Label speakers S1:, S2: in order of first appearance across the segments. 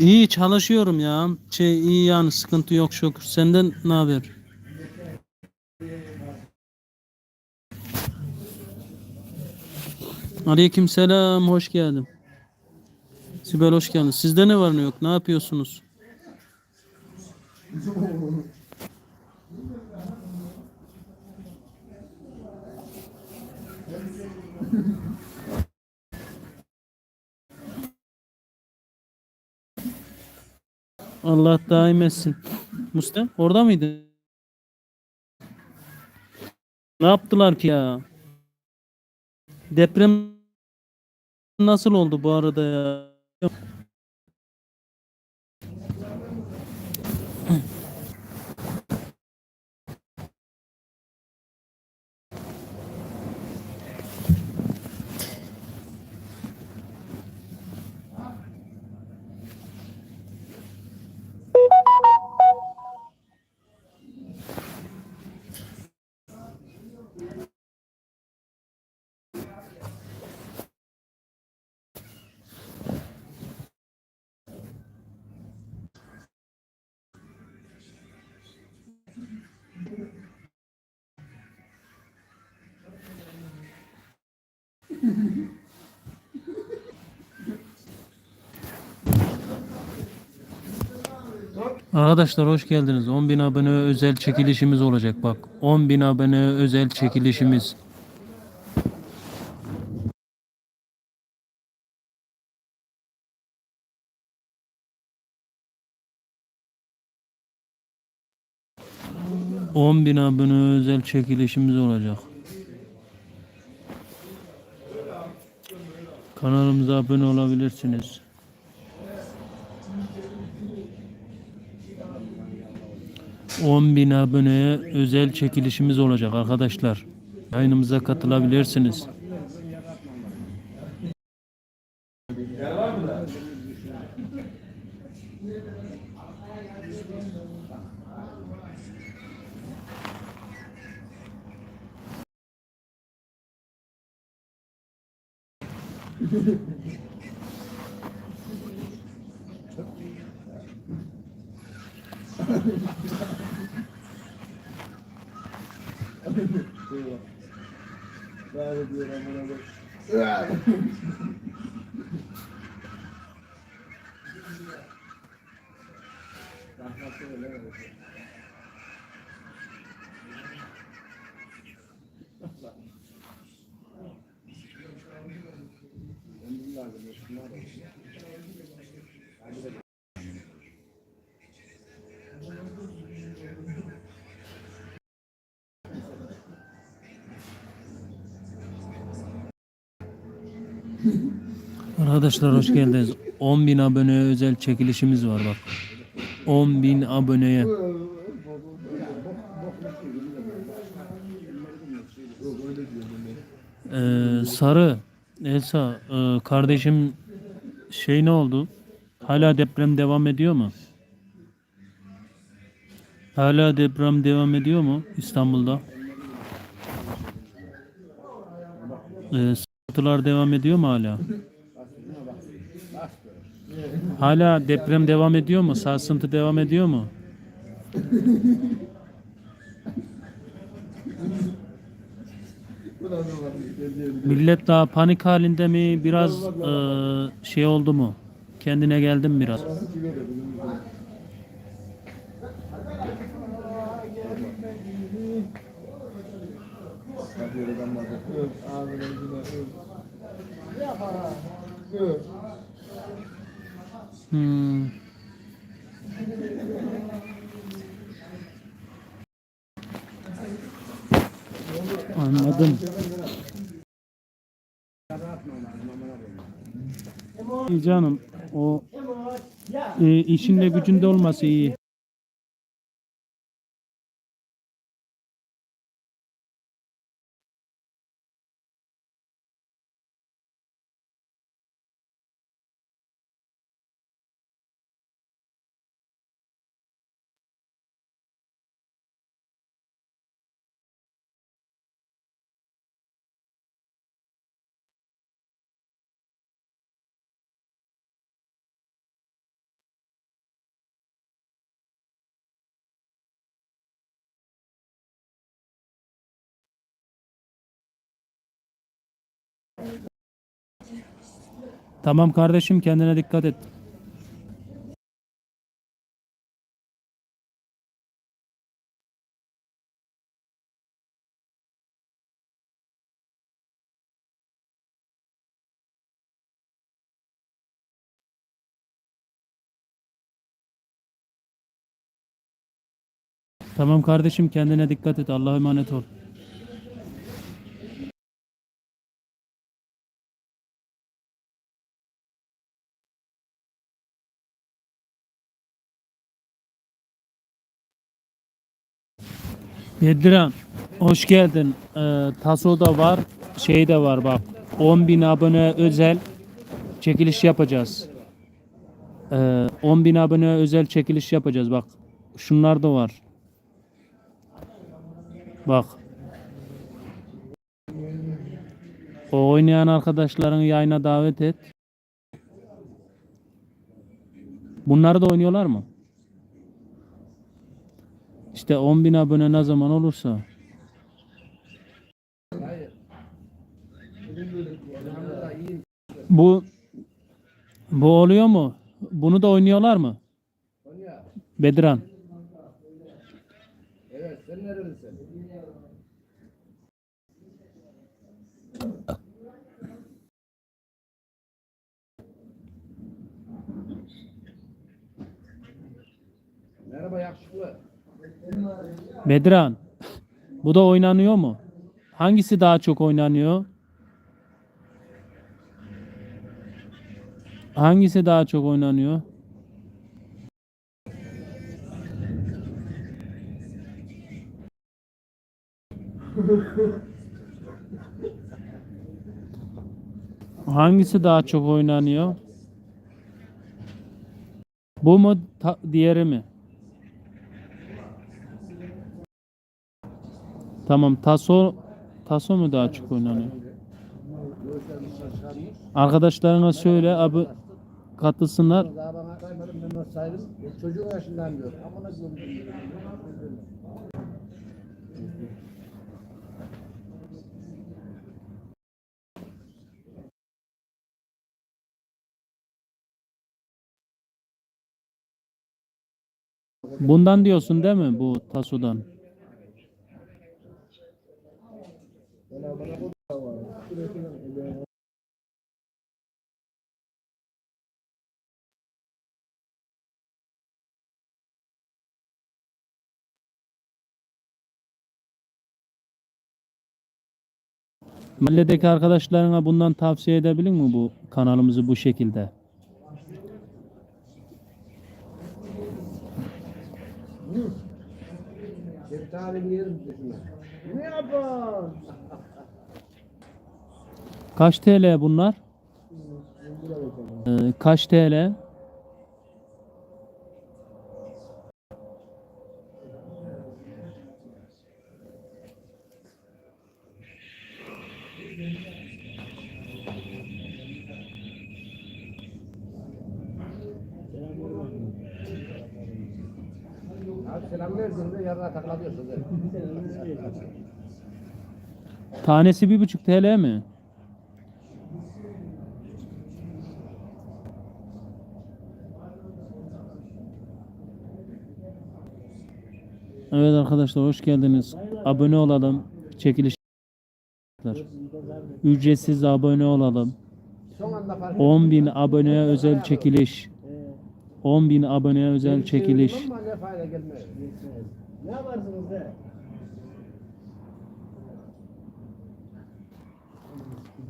S1: İyi çalışıyorum ya. Şey iyi yani sıkıntı yok şükür. Senden ne haber? Aleyküm selam, hoş geldin. Sibel hoş geldin. Sizde ne var ne yok? Ne yapıyorsunuz? Allah daim etsin. Mustafa orada mıydı? Ne yaptılar ki ya? Deprem nasıl oldu bu arada ya? Arkadaşlar hoş geldiniz. 10.000 abone özel çekilişimiz olacak bak. 10.000 abone özel çekilişimiz. On bin abone özel çekilişimiz olacak. Kanalımıza abone olabilirsiniz. 10 bin aboneye özel çekilişimiz olacak arkadaşlar. Yayınımıza katılabilirsiniz. Böyle diyor amına bak. Rahmetli öyle öyle. Arkadaşlar hoş geldiniz. 10 bin aboneye özel çekilişimiz var bak. 10 bin aboneye. Ee, Sarı Elsa e, kardeşim şey ne oldu? Hala deprem devam ediyor mu? Hala deprem devam ediyor mu İstanbul'da? Ee, sıkıntılar devam ediyor mu hala? Hala deprem devam ediyor mu? Sarsıntı devam ediyor mu? Millet daha panik halinde mi? Biraz e, şey oldu mu? Kendine geldim biraz. Hmm. Anladım. İyi canım o e, işinde gücünde olması iyi. Tamam kardeşim kendine dikkat et. Tamam kardeşim kendine dikkat et. Allah'a emanet ol. Bedran hoş geldin. Ee, Taso da var, şey de var bak. 10.000 abone özel çekiliş yapacağız. Ee, 10.000 abone özel çekiliş yapacağız bak. Şunlar da var. Bak. O oynayan arkadaşlarını yayına davet et. Bunları da oynuyorlar mı? İşte 10.000 abone ne zaman olursa. Bu bu oluyor mu? Bunu da oynuyorlar mı? Bedran.
S2: Evet, sen? Merhaba yakışıklı.
S1: Bedran. Bu da oynanıyor mu? Hangisi daha çok oynanıyor? Hangisi daha çok oynanıyor? Hangisi daha çok oynanıyor? Bu mu diğeri mi? Tamam taso taso mu daha çok oynanıyor? Arkadaşlarına söyle abi katılsınlar.
S2: Çocuğun yaşından diyor.
S1: Bundan diyorsun değil mi bu tasodan? Mahalledeki arkadaşlarına bundan tavsiye edebilir mi bu kanalımızı bu şekilde?
S2: Ne yapar?
S1: Kaç TL bunlar? Ee, kaç TL? Tanesi bir buçuk TL mi? Evet arkadaşlar hoş geldiniz. Abone olalım. Çekiliş Ücretsiz abone olalım.
S2: Son anda fark
S1: 10.000 aboneye özel çekiliş. 10.000 aboneye özel çekiliş.
S2: ne yaparsınız?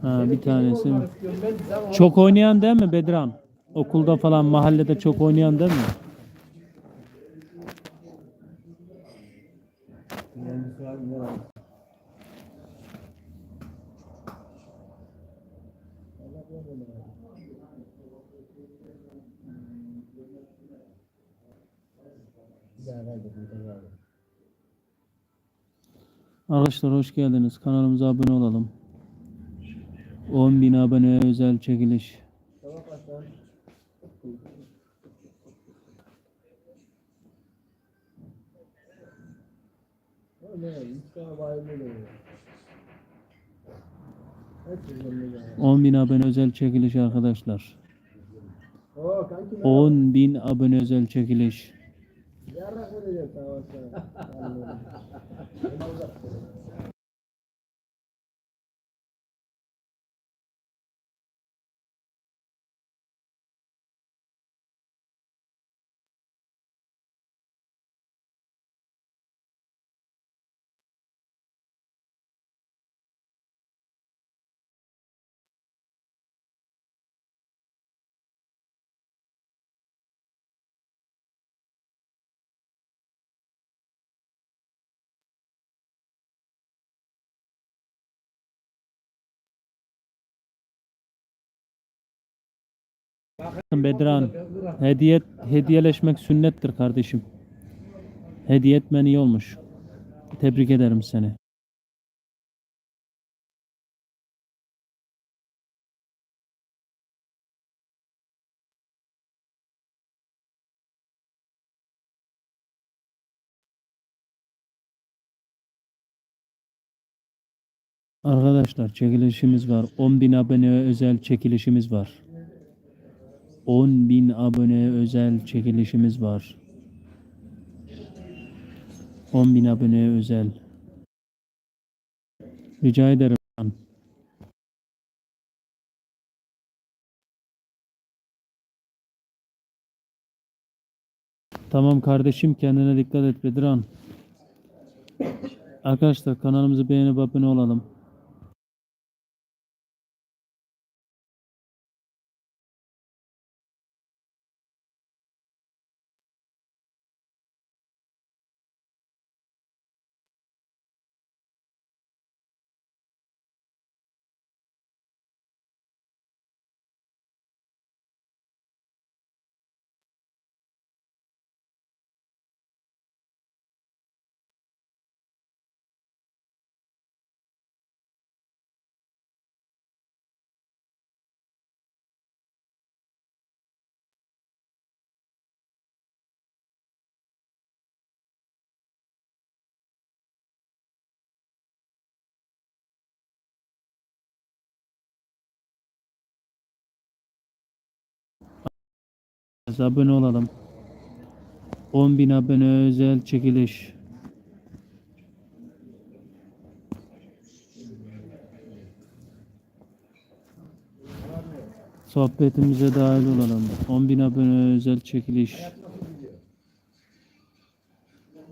S1: Ha bir tanesi. Çok oynayan değil mi Bedran? Okulda falan mahallede çok oynayan değil mi? Arkadaşlar hoş geldiniz. Kanalımıza abone olalım. 10.000 aboneye özel çekiliş. 10.000 abone özel çekiliş arkadaşlar. 10.000 abone özel çekiliş. Bedran, hediye hediyeleşmek sünnettir kardeşim. Hediye etmen iyi olmuş. Tebrik ederim seni. Arkadaşlar çekilişimiz var. 10.000 aboneye özel çekilişimiz var. 10.000 aboneye özel çekilişimiz var. 10.000 aboneye özel. Rica ederim. Tamam kardeşim kendine dikkat et Bedran. Arkadaşlar kanalımızı beğenip abone olalım. Abone olalım. 10.000 abone özel çekiliş. Sohbetimize dahil olalım. 10.000 abone özel çekiliş.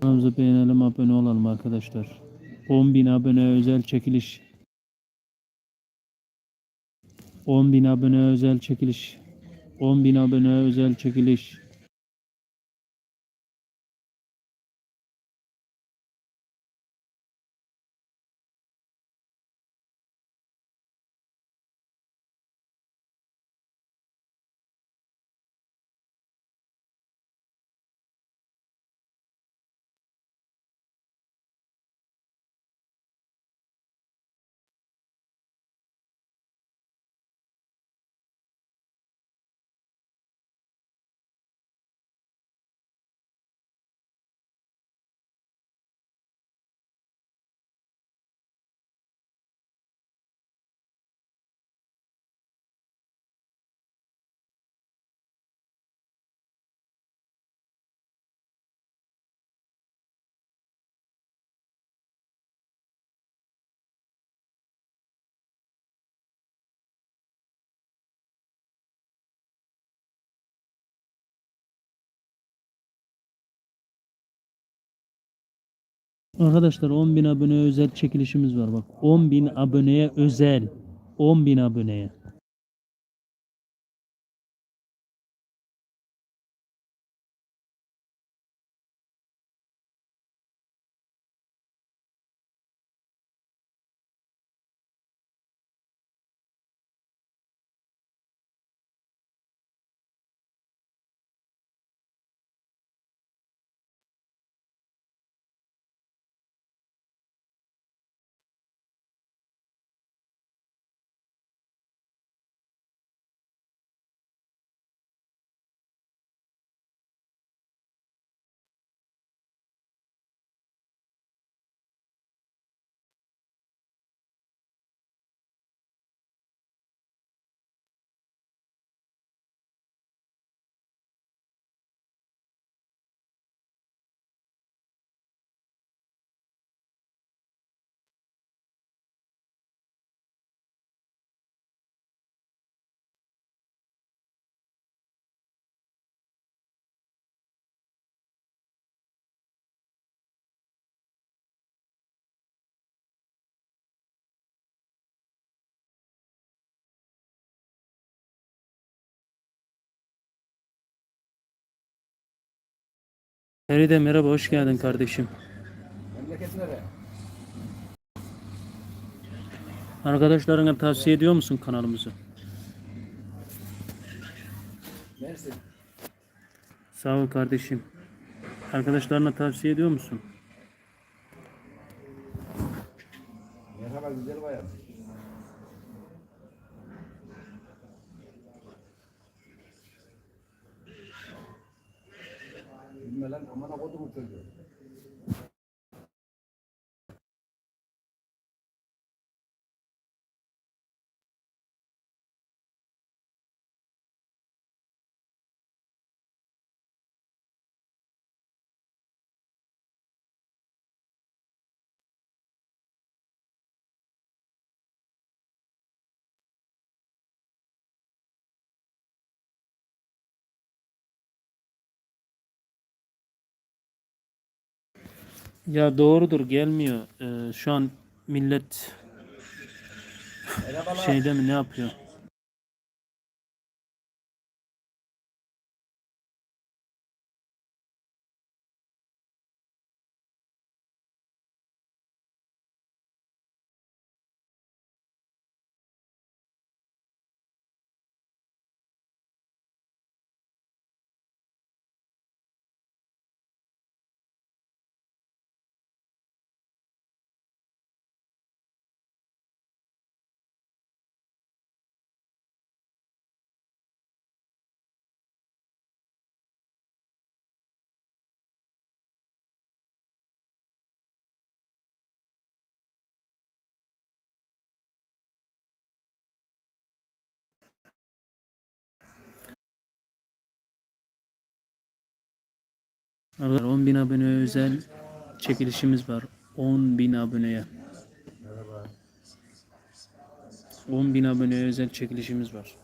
S1: Kanalımızı beğenelim, abone olalım arkadaşlar. 10.000 abone özel çekiliş. 10.000 abone özel çekiliş. 10.000 abone özel çekiliş. Arkadaşlar 10.000 abone özel çekilişimiz var bak. 10.000 aboneye özel. 10.000 aboneye. Feride merhaba hoş geldin kardeşim. Arkadaşlarına tavsiye ediyor musun kanalımızı?
S2: Mersin.
S1: Sağ ol kardeşim. Arkadaşlarına tavsiye ediyor musun?
S2: Merhaba güzel bayan. 怎么了？我怎么拯救？
S1: Ya doğrudur gelmiyor. Ee, şu an millet şeyde mi ne yapıyor? Arkadaşlar 10 bin abone özel çekilişimiz var. 10 bin aboneye. 10 bin abone özel çekilişimiz var.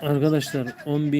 S1: Arkadaşlar 10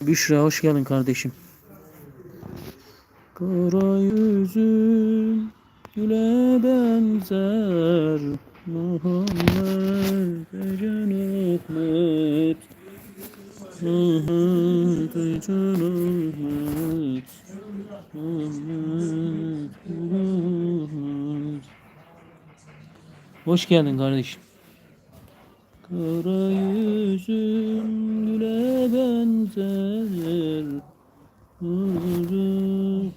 S1: Büşra hoş geldin kardeşim. Kara yüzün güle benzer Muhammed Ecen Ahmet Muhammed Ecen Ahmet Muhammed Hoş geldin kardeşim. Kara yüzün güle benzer Vurdu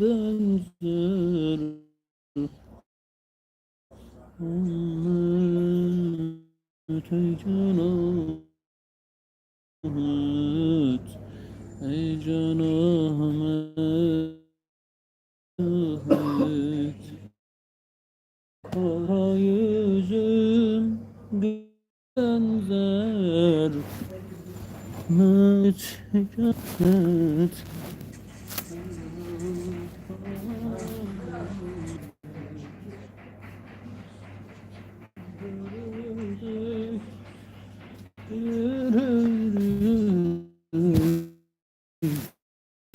S1: benzer. Onlar öte canahat Ey canahmet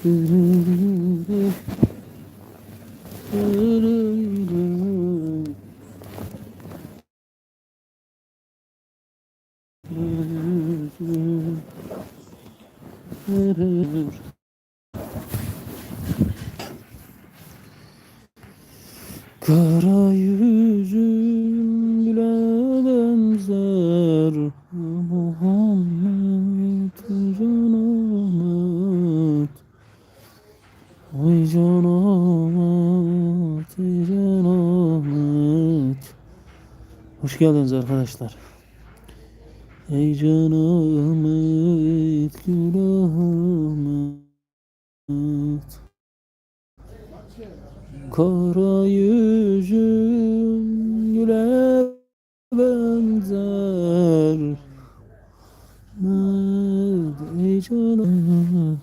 S1: Mm-hmm. Hoş geldiniz arkadaşlar. Ey canım et günahım. Kara yüzüm güle benzer. Ey canım